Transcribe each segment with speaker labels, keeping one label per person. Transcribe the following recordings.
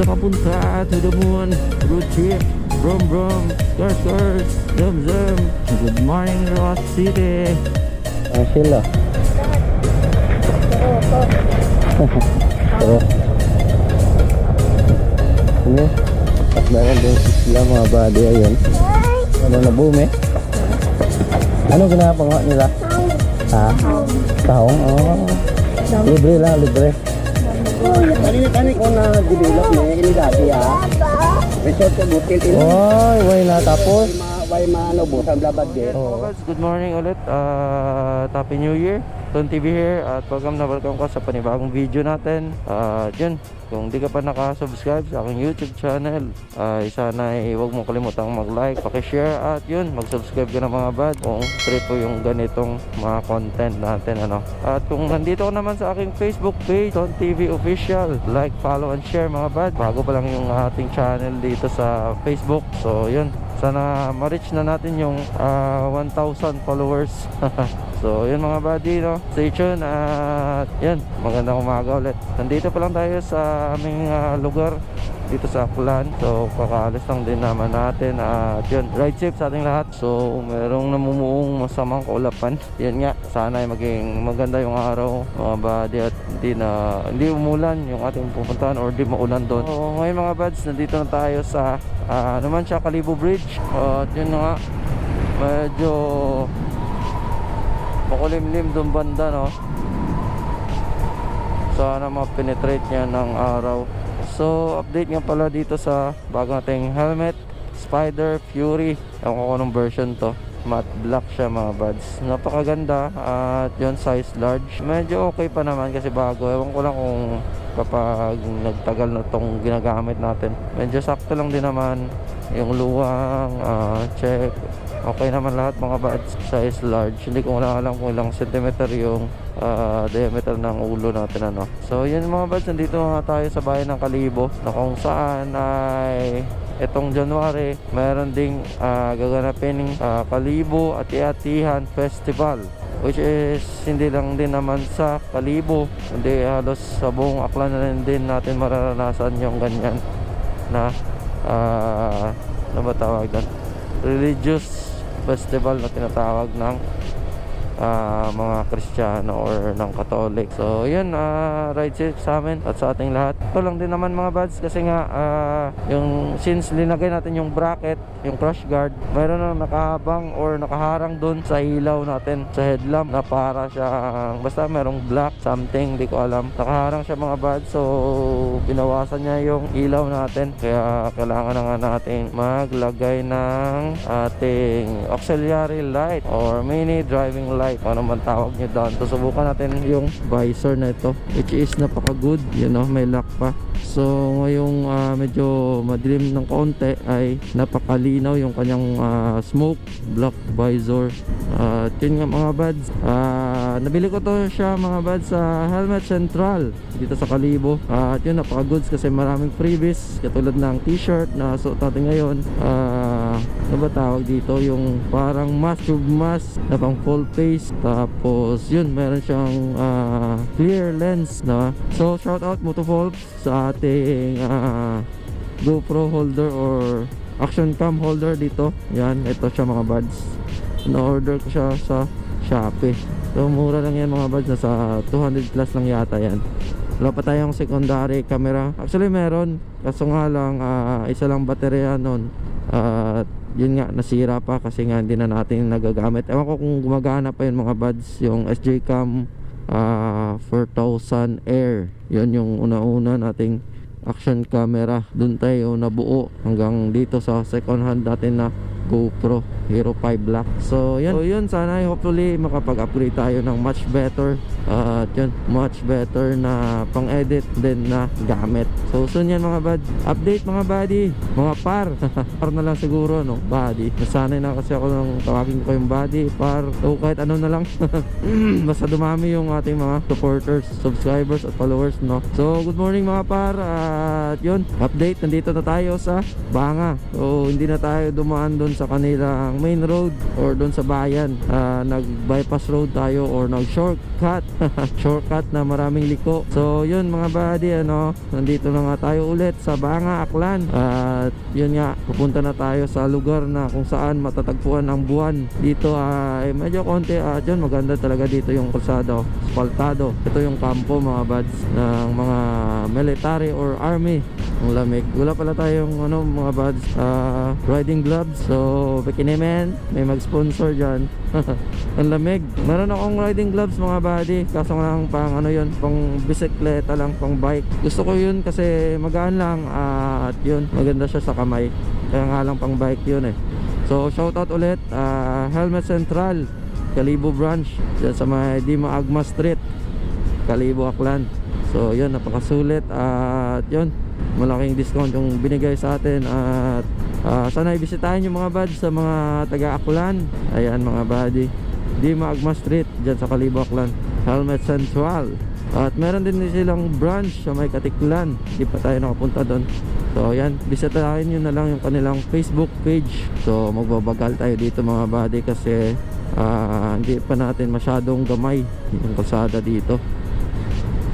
Speaker 1: sa papunta to the moon road trip Brum brum, skirt skirt, zum zum Good morning Ross City
Speaker 2: Ang sila. Pero, ano? At meron din sila mga body ayun. Ano na boom eh? Ano ginagawa nila? Ha? Tahong? Oh. Libre lang, libre.
Speaker 3: Kani-kani ko na develop ni ini dati ah. Resort ko butil ini.
Speaker 2: Oy, way na tapos.
Speaker 3: Ma way maano busan.
Speaker 2: Oo.
Speaker 1: Guys, good morning ulit. Uh, Happy New Year. Ton TV here at welcome na welcome ko sa panibagong video natin. At yun, kung di ka pa nakasubscribe sa aking YouTube channel, ay sana ay huwag mo kalimutang mag-like, pakishare at yun, mag-subscribe ka na mga bad kung trip po yung ganitong mga content natin ano. At kung nandito ka naman sa aking Facebook page, Ton TV Official, like, follow and share mga bad. Bago pa lang yung ating channel dito sa Facebook. So yun, sana ma-reach na natin yung ah, 1,000 followers. so, yun mga buddy, no? Stay tuned at yun, magandang umaga ulit. Nandito pa lang tayo sa aming ah, lugar dito sa Aklan. So, kakaalis lang din naman natin at yun, ride safe sa ating lahat. So, merong namumuong masamang kaulapan. Yun nga, sana ay maging maganda yung araw mga buddy at hindi na hindi umulan yung ating pupuntahan or di maulan doon. So, ngayon mga buds, nandito na tayo sa ah, naman siya Kalibo Bridge. At yun nga, medyo makulimlim doon banda no. Sana ma-penetrate niya ng araw. So, update nga pala dito sa bago nating helmet, Spider Fury. Ewan ko anong version to. Matte black siya mga buds. Napakaganda at yun size large. Medyo okay pa naman kasi bago. Ewan ko lang kung kapag nagtagal na tong ginagamit natin. Medyo sakto lang din naman yung luwang, ah, check. Okay naman lahat mga buds. Size large. Hindi ko lang alam kung ilang centimeter yung ah, diameter ng ulo natin ano. So yun mga buds, nandito nga tayo sa bayan ng Kalibo na kung saan ay itong January meron ding ah, gaganapin ah, Kalibo at Iatihan Festival which is hindi lang din naman sa Kalibo hindi halos sa buong Aklan na rin din natin mararanasan yung ganyan na ah, ano ba tawag doon religious festival na tinatawag ng ah, mga Kristiyano or ng Katolik. So, yun, ah, ride safe sa amin at sa ating lahat. Ito lang din naman mga buds kasi nga ah, yung since linagay natin yung bracket, yung crush guard, mayroon na nakahabang or nakaharang doon sa ilaw natin sa headlamp na para siyang basta merong black something, di ko alam. Nakaharang siya mga buds so binawasan niya yung ilaw natin kaya kailangan na nga natin maglagay ng ating auxiliary light or mini driving light ano man tawag nyo doon. So subukan natin yung visor na ito which is napaka good you know may lock pa so ngayong ah, medyo madilim ng konti ay napakalinaw yung kanyang ah, smoke block visor. At yun nga mga buds Ah, nabili ko to siya mga buds sa Helmet Central dito sa Kalibo. At yun napaka goods kasi maraming freebies katulad ng t-shirt na suot natin ngayon. Ah, ano ba tawag dito? Yung parang mask tube mask na pang full face. Tapos yun meron siyang ah, clear lens na. So shout out Motovolp sa ating ah, GoPro holder or action cam holder dito. Yan ito siya mga buds. Na-order ko siya sa Shopee. So mura lang yan mga buds. Nasa 200 plus lang yata yan. Wala pa tayong secondary camera. Actually meron. Kaso nga lang ah, isa lang baterya nun. At yun nga nasira pa kasi nga hindi na natin nagagamit. Ewan ko kung gumagana pa yun mga buds yung SJ cam ah, 4000 air. Yun yung una-una nating action camera. Dun tayo nabuo hanggang dito sa second hand natin na GoPro Hero 5 Black so yun, so, yun. Sana hopefully makapag-upgrade tayo ng much better at yun much better na pang edit din na gamit. So soon yan mga bad update mga buddy. Mga par. Par na lang siguro no? Buddy. Nasanay na kasi ako nung tawagin ko yung buddy par. So kahit ano na lang. Basta dumami yung ating mga supporters subscribers at followers no? So good morning mga par. At yun update. Nandito na tayo sa Banga. So hindi na tayo dumaan doon sa kanilang main road or doon sa bayan. Ah, nag bypass road tayo or nag shortcut shortcut na maraming liko. So yun mga buddy ano nandito na nga tayo ulit sa Banga Aklan. At yun nga pupunta na tayo sa lugar na kung saan matatagpuan ang buwan. Dito ay medyo konti at yun maganda talaga dito yung kalsada spaltado. Ito yung kampo mga buds ng mga military or army. Ang lamig. Wala pala tayong ano mga buds ah, riding gloves. So bikini man may mag-sponsor dyan ang lamig. Meron akong riding gloves mga buddy. Kaso nga lang pang ano yun pang bisikleta lang pang bike. Gusto ko yun kasi magaan lang ah, at yun maganda siya sa kamay. Kaya nga lang pang bike yun eh. So shoutout ulit ah, Helmet Central Kalibo branch dyan sa may Dima Agma Street Kalibo Aklan so yun napakasulit at yun malaking discount yung binigay sa atin at ah, sana ibisitahin yung mga buds sa mga taga Aklan ayan mga buddy Dima Agma Street dyan sa Kalibo Aklan Helmet Central at meron din silang branch sa may Katiklan. Di pa tayo nakapunta doon. So ayan bisitahin nyo na lang yung kanilang Facebook page. So magbabagal tayo dito mga buddy kasi ah, hindi pa natin masyadong gamay yung kalsada dito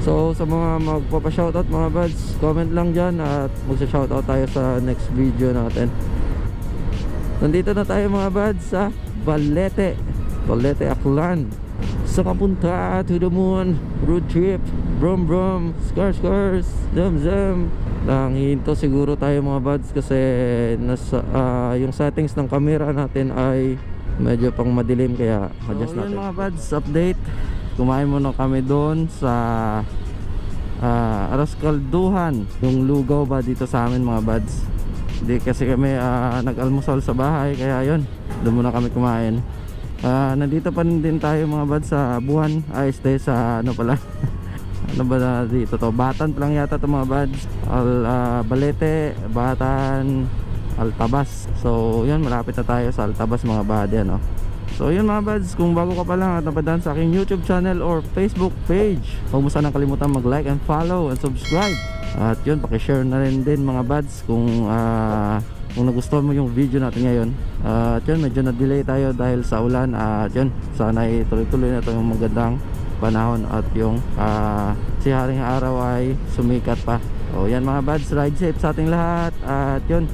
Speaker 1: So sa mga magpapa-shoutout mga buds, comment lang dyan at magsa-shoutout tayo sa next video natin. Nandito na tayo mga buds sa Balete, Balete Aklan. Sa kapunta to the moon, road trip, brum brum, skars skars, zam zam. Nanghihinto siguro tayo mga buds kasi nasa, ah, yung settings ng camera natin ay medyo pang madilim kaya adjust natin. mga buds, update. Kumain muna kami doon sa ah Aras Kalduhan yung lugaw ba dito sa amin mga buds? Hindi kasi kami ah, nag-almusal sa bahay kaya yun doon muna kami kumain. Ah, nandito pa din tayo mga buds sa buwan ay stay sa ano pala? Ano ba na dito to? Batan pa lang yata to mga buds. Al, ah, Balete Batan Altabas. So yun malapit na tayo sa Altabas mga buddy ano So yun mga buds, kung bago ka pa lang at napadaan sa aking YouTube channel or Facebook page Huwag mo sanang kalimutan mag-like and follow and subscribe. At yun, pakishare na rin din mga buds kung ah, kung nagustuhan mo yung video natin ngayon. At yun, medyo na-delay tayo dahil sa ulan. At yun, sana ay tuloy-tuloy na ito yung magandang panahon At yung ah, si Haring Araw ay sumikat pa. O yan mga buds, ride safe sa ating lahat. At yun,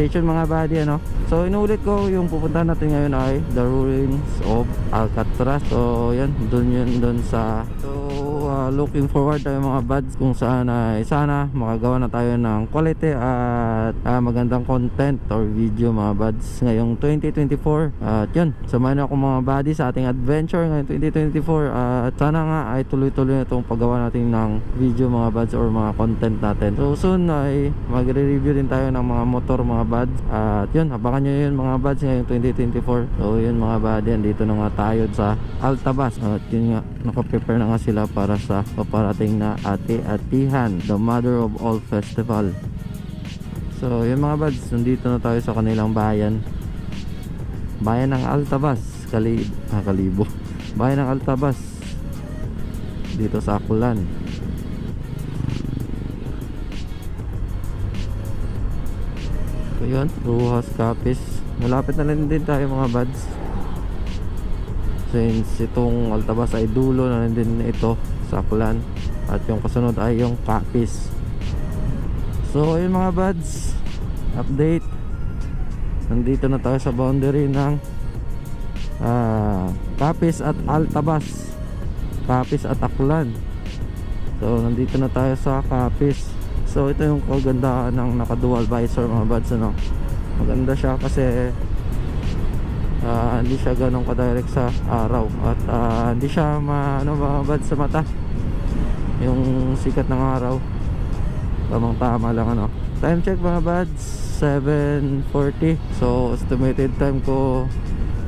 Speaker 1: station mga buddy ano? So inuulit ko yung pupuntahan natin ngayon ay the ruins of Alcatraz. So yan dun yun dun sa so looking forward tayo mga buds kung saan ay sana makagawa na tayo ng quality at uh, magandang content or video mga buds ngayong 2024 at yun samahan ako mga buddy sa ating adventure ngayong 2024 at sana nga ay tuloy-tuloy na itong paggawa natin ng video mga buds or mga content natin. So soon ay magre-review din tayo ng mga motor mga buds. At yun abangan nyo yun mga buds ngayong 2024 so yun mga buddy andito na nga tayo sa Altabas. At yun nga nakaprepare na nga sila para sa paparating na Ate Atihan the mother of all festival. So yun mga buds nandito na tayo sa kanilang bayan. Bayan ng Altabas Kali ah, Kalibo. Bayan ng Altabas dito sa Akulan. So yun, Ruhas Capis Malapit na rin din tayo mga buds. Since itong Altabas ay dulo na din ito sa Aklan At yung kasunod ay yung Capis So ayun mga buds. Update. Nandito na tayo sa boundary ng ah, Capis at Altabas. Capis at Aklan So nandito na tayo sa Capis So ito yung kagandahan ng naka dual visor mga buds ano. Maganda siya kasi ah, hindi siya ganong ka-direct sa araw at ah, hindi siya ma, ano, mga buds sa mata. Yung sikat ng araw. Tamang tama lang ano. Time check mga buds 7.40 So estimated time ko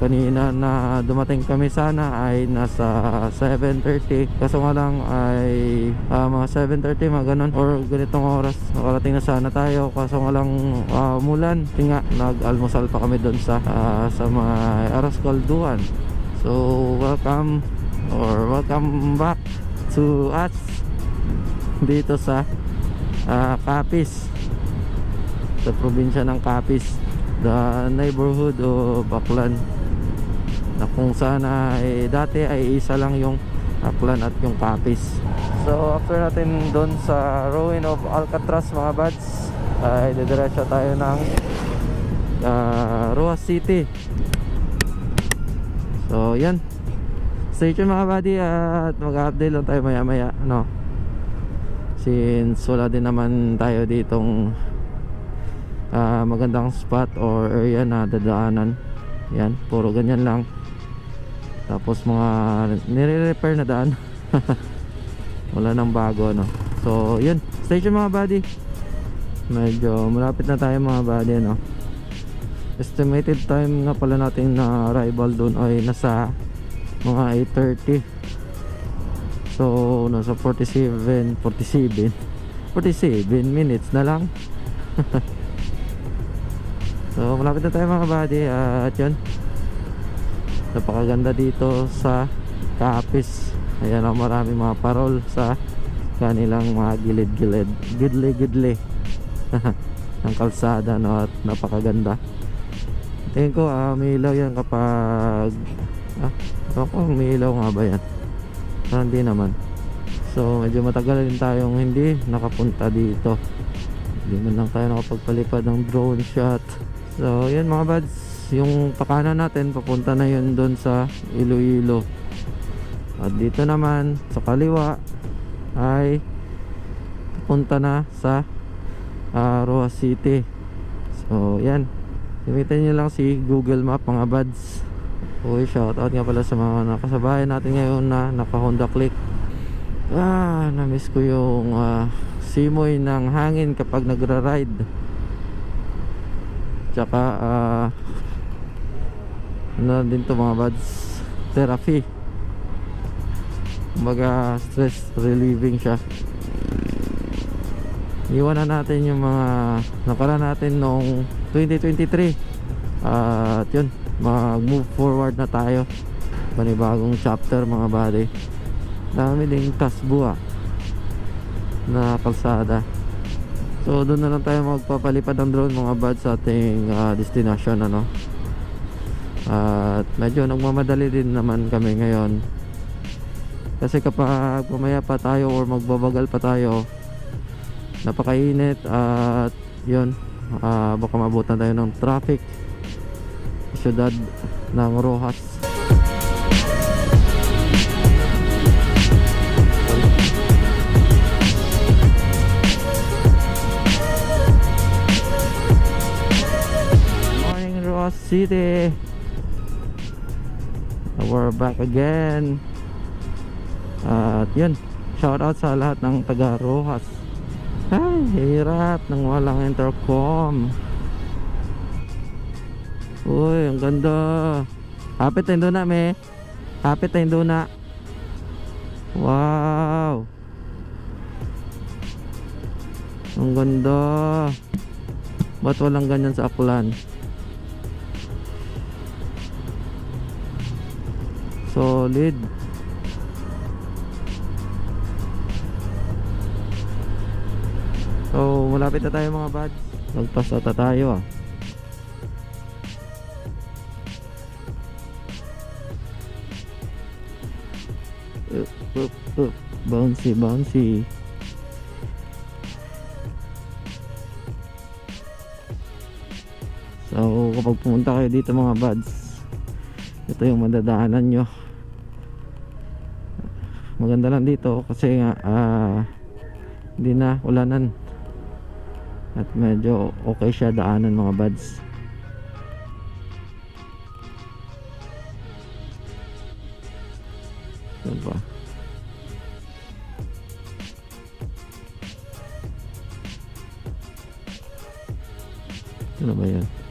Speaker 1: kanina na dumating kami sana ay nasa 7.30 kaso nga lang ay ah, mga 7.30 mga ganun. Or ganitong oras nakarating na sana tayo. Kaso nga lang ah, umulan Kasi nag-almusal pa kami doon sa ah, sa mga Aras Kalduan so welcome or welcome back to us dito sa ah, Capiz. Sa probinsya ng Capiz. The neighborhood of Baklan na kung saan ay dati ay isa lang yung Aklan at yung Capiz. So after natin doon sa ruin of Alcatraz mga buds, ay didiretso tayo ng uh, Roas City. So yan. Stay tuned mga buddy at mag-update lang tayo maya maya no. Since wala din naman tayo ditong ah, magandang spot or area na dadaanan. Yan, puro ganyan lang. Tapos mga nire-repair na daan. wala nang bago no. So yun, stay tuned mga buddy. Medyo malapit na tayo mga buddy no. Estimated time nga pala natin na arrival doon ay nasa mga 8.30 So nasa 47 47 47 minutes na lang So malapit na tayo mga buddy At yun Napakaganda dito sa Capiz Ayan ang maraming mga parol sa kanilang mga gilid-gilid. Gidli-gidli. Ng kalsada no? At napakaganda. Tingin ko ah, may ilaw yan kapag ah, ako may ilaw nga ba yan? Parang hindi naman. So medyo matagal din tayong hindi nakapunta dito. Hindi man lang tayo nakapagpalipad ng drone shot. So yun mga buds yung pakanan natin papunta na yun doon sa Iloilo. At dito naman sa kaliwa ay papunta na sa uh, Roa City. So yan. Gamitin nyo lang si Google Map mga buds. Uy, shoutout nga pala sa mga nakasabayan natin ngayon na naka Honda Click. Ah, na-miss ko yung ah, simoy ng hangin kapag nagra-ride. Tsaka ah, ano din to mga buds therapy. Kumbaga stress relieving siya. Iwanan natin yung mga nakara natin noong 2023 at yun mag move forward na tayo. Panibagong chapter mga buddy dami ding tasbua na kalsada. So doon na lang tayo magpapalipad ng drone mga buds sa ating ah, destination ano at medyo nagmamadali din naman kami ngayon. Kasi kapag pumaya pa tayo or magbabagal pa tayo napakainit at yun ah, baka mabutan tayo ng traffic syudad ng Rojas. Rojas City we're back again. At yun shout out sa lahat ng taga Rojas ay hirap ng walang intercom. Uy ang ganda. Hapit tayo na me. Hapit tayo na wow. Ang ganda. Ba't walang ganyan sa Aklan solid So, malapit na tayo mga buds. Nagpas ata tayo ah. Up, up, up. Bouncy, bouncy. So, kapag pumunta kayo dito mga buds, ito yung madadaanan nyo. Maganda lang dito kasi nga, ah, hindi na ulanan. At medyo okay siya daanan mga buds. Diba ano ba yan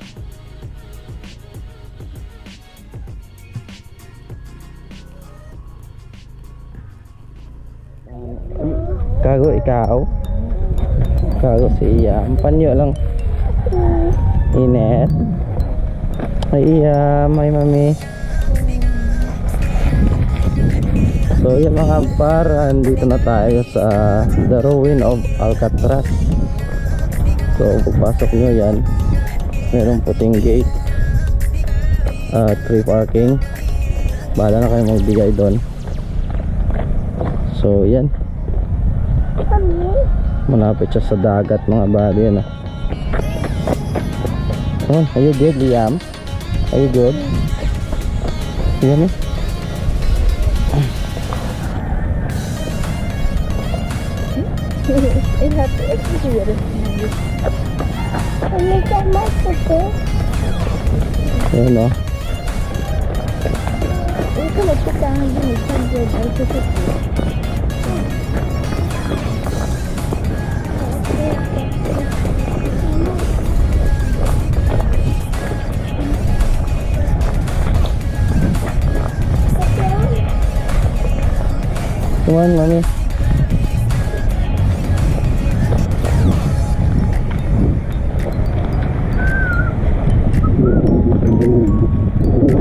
Speaker 1: kago ikaw. Kago siya ang panyo lang. Inet. Ay iya may mami. So yun mga par dito na tayo sa the ruin of Alcatraz. So pagpasok nyo yan merong puting gate uh, free parking. Bahala na kayo magbigay doon.
Speaker 2: So, yan. Malapit siya sa dagat mga buddy. Ano? Oh, are you good, Liam? Are you good? Liam, eh?
Speaker 4: It had to exaggerate. And look at my sister.
Speaker 2: Yan, oh.
Speaker 4: Look at the down. I took
Speaker 2: Come on, mami.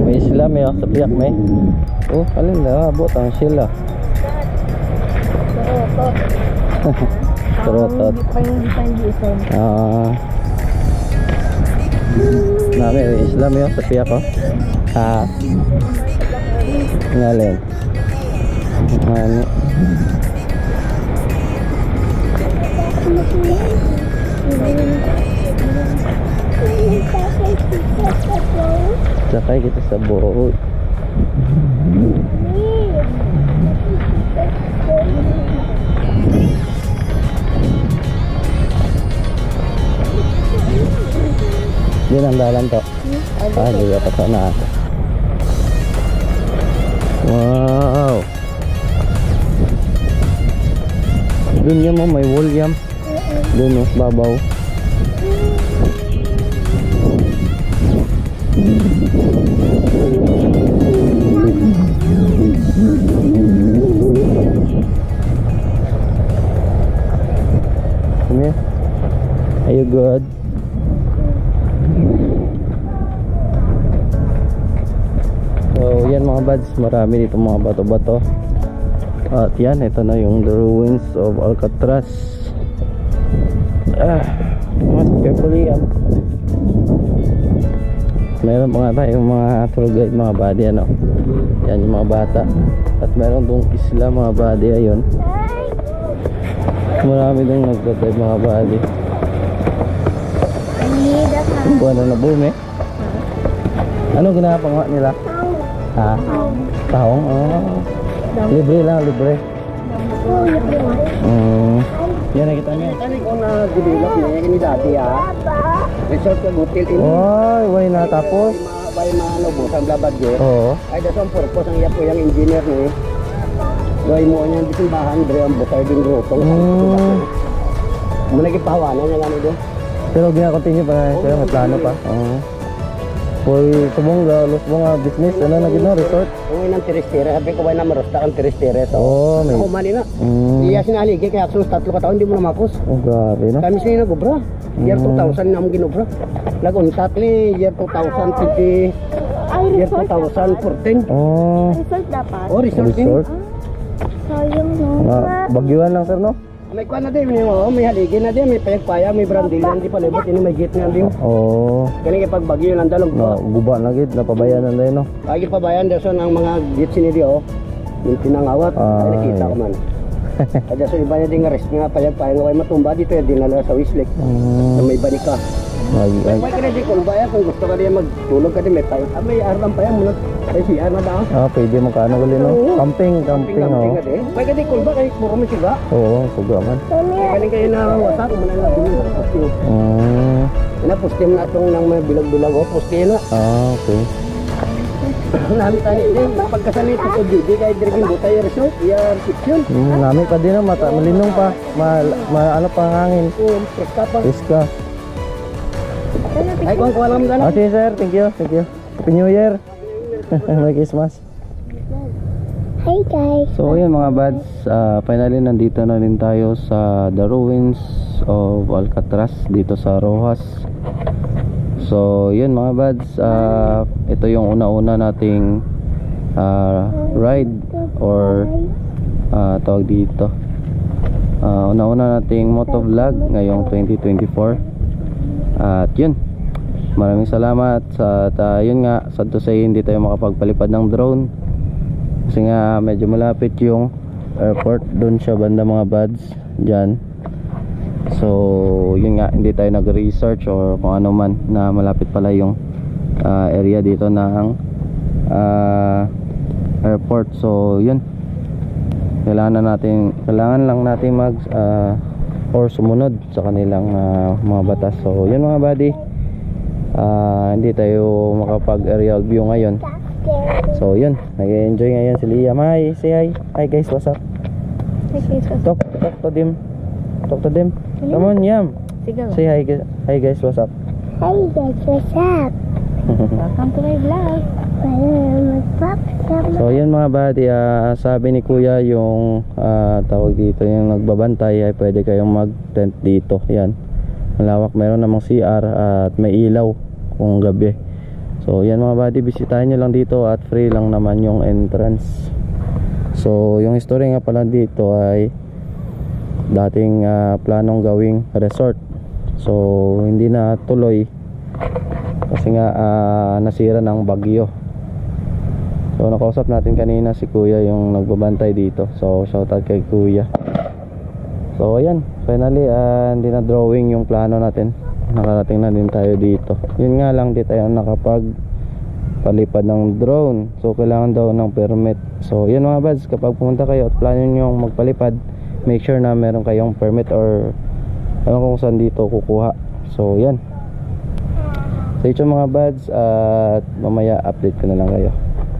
Speaker 2: May sila, may sa piyak, may. Oh, alin na, abot ang sila. Turotot.
Speaker 4: Design.
Speaker 2: Ah. Nami, may Islam yun sa piyak, oh. Ah. Ngalin. Ano? Sakay kita sa boat. Yun ang dalan to. Ah, di pa to na. Wow. Doon niya mo may wall yam. Doon no, babaw. Come here. Are you good? So yan mga buds, marami dito mga bato-bato. At yan, ito na yung the ruins of Alcatraz. Ah, mas carefully yan. Meron pa nga tayong mga tour guide mga buddy ano. Yan yung mga bata. At meron tong isla mga buddy ayun. Marami dong nagdadrive mga buddy. Buwan na boom eh. Ano ginapagawa nila? Ha? Tahong? Oh. Libre lang, libre. Mm. Yan nakita niyo.
Speaker 3: Kani ko na ini dati ah. Resort ka hotel ini.
Speaker 2: Oy, way na tapos.
Speaker 3: Bay maano bo sang labad yo.
Speaker 2: Oo.
Speaker 3: Ay da som purpose ang iya po yang engineer ni. Doy mo niyan di simbahan dre ang butay din rotong.
Speaker 2: Mm.
Speaker 3: Mo lagi pahawanan niya ngani do.
Speaker 2: Pero gina-continue pa na sila, may plano pa. Oo. Hoy, tumong ga, los mga business, ano na gina, resort?
Speaker 3: Kung inang tiristere, sabi ko bay na marosta kang tiristere to.
Speaker 2: Oo, may...
Speaker 3: Ako mali na.
Speaker 2: Mm.
Speaker 3: Iya sinaligi kaya aksos tatlo ka taon di mo na makos.
Speaker 2: Oh, grabe no?
Speaker 3: Kami sila nagubra. Year
Speaker 2: Mm.
Speaker 3: 2000 na ang ginubra. Lagon sa atli year 2050,
Speaker 4: Ay,
Speaker 3: year
Speaker 4: resort dapat.
Speaker 3: 2014.
Speaker 2: Oh,
Speaker 4: Resort dapat.
Speaker 3: Oh, resort
Speaker 2: resort.
Speaker 4: Sayang no.
Speaker 2: Bagyuan lang sir, no?
Speaker 3: May kuha na din, may, oh, may haligi na din, may payag-paya, may brandilan, di palibot, ini may gate nga din.
Speaker 2: Oo.
Speaker 3: Kani kay pagbagyo lang dalog
Speaker 2: Na, guba na gid, napabayanan na yun, no?
Speaker 3: Lagi pa bayan dason ang mga gate sini di oh. Yung pinangawat,
Speaker 2: Ah,
Speaker 3: ay nakita ko man. Kaya so iba niya din nga rest nga payag-paya nga way matumba dito, eh, dinala sa Wislik. Na
Speaker 2: Mm.
Speaker 3: may banika.
Speaker 2: Ay, ay.
Speaker 3: May kaya di kung baya kung gusto ka din magtulog ka din may payag. Ah, may arang payag mo na. Ay siya na daw.
Speaker 2: Ah, pwede magkano gali, no? Camping, camping, oh.
Speaker 3: May kaya di kung ba kay puro mo siga.
Speaker 2: Oo, suga man.
Speaker 3: Kani kayo na wasak mo na lang din sa postyo.
Speaker 2: Mm.
Speaker 3: Na atong nang may bilag-bilag oh, postyo na.
Speaker 2: Ah, okay.
Speaker 3: Nami tani din pagkasali to ko di kay dirigin butay resort ya reception.
Speaker 2: Mm, nami pa din? Mata, malinong pa. Ma, ma, ano pa ang hangin.
Speaker 3: Um, preska pa.
Speaker 2: Iska.
Speaker 3: Ay kung kuha lang dala.
Speaker 2: sige, sir. Thank you. Thank you. Happy New Year. Merry Christmas.
Speaker 4: Hi guys.
Speaker 2: So yun mga buds, ah, finally nandito na rin tayo sa the ruins of Alcatraz dito sa Rojas. So yun mga buds, ah, ito yung una-una nating ah, ride or ah, tawag dito. Ah, una-una nating motovlog ngayong 2024. At yun, maraming salamat sa ta, yun nga, sad to say hindi tayo makapagpalipad ng drone kasi nga medyo malapit yung Airport. Doon siya banda mga buds. Diyan. So, yun nga, hindi tayo nag-research or kung ano man na malapit pala yung ah, area dito ng ah, airport. So, yun. Kailangan na natin, kailangan lang natin mag ah, or sumunod sa kanilang ah, mga batas. So, yun mga buddy. Ah, hindi tayo makapag aerial view ngayon. So, yun. Nag-enjoy ngayon si Liam. Hi, say hi. Hi guys, what's up? Talk, talk to them. Talk to them. Come on, Yam. Say hi, guys. Hi guys, what's up?
Speaker 4: Hi guys, what's up? Welcome to my vlog.
Speaker 2: So, yun mga buddy, ah, sabi ni Kuya yung ah, tawag dito, yung nagbabantay ay pwede kayong mag-tent dito. Yan. Malawak, meron namang CR at may ilaw kung gabi. So, yan mga buddy, bisitahin nyo lang dito at free lang naman yung entrance. So, yung history nga pala dito ay dating ah, planong gawing resort. So, hindi na tuloy kasi nga ah, nasira ng bagyo. So, nakausap natin kanina si Kuya yung nagbabantay dito. So, shoutout kay Kuya. So, ayan. Finally, ah, hindi na drawing yung plano natin. Nakarating na din tayo dito. Yun nga lang, di tayo nakapag palipad ng drone. So, kailangan daw ng permit. So, yun mga buds, kapag pumunta kayo at plano nyo magpalipad, make sure na meron kayong permit or ano kung saan dito kukuha. So, yan. Stay tuned mga buds at mamaya update ko na lang kayo.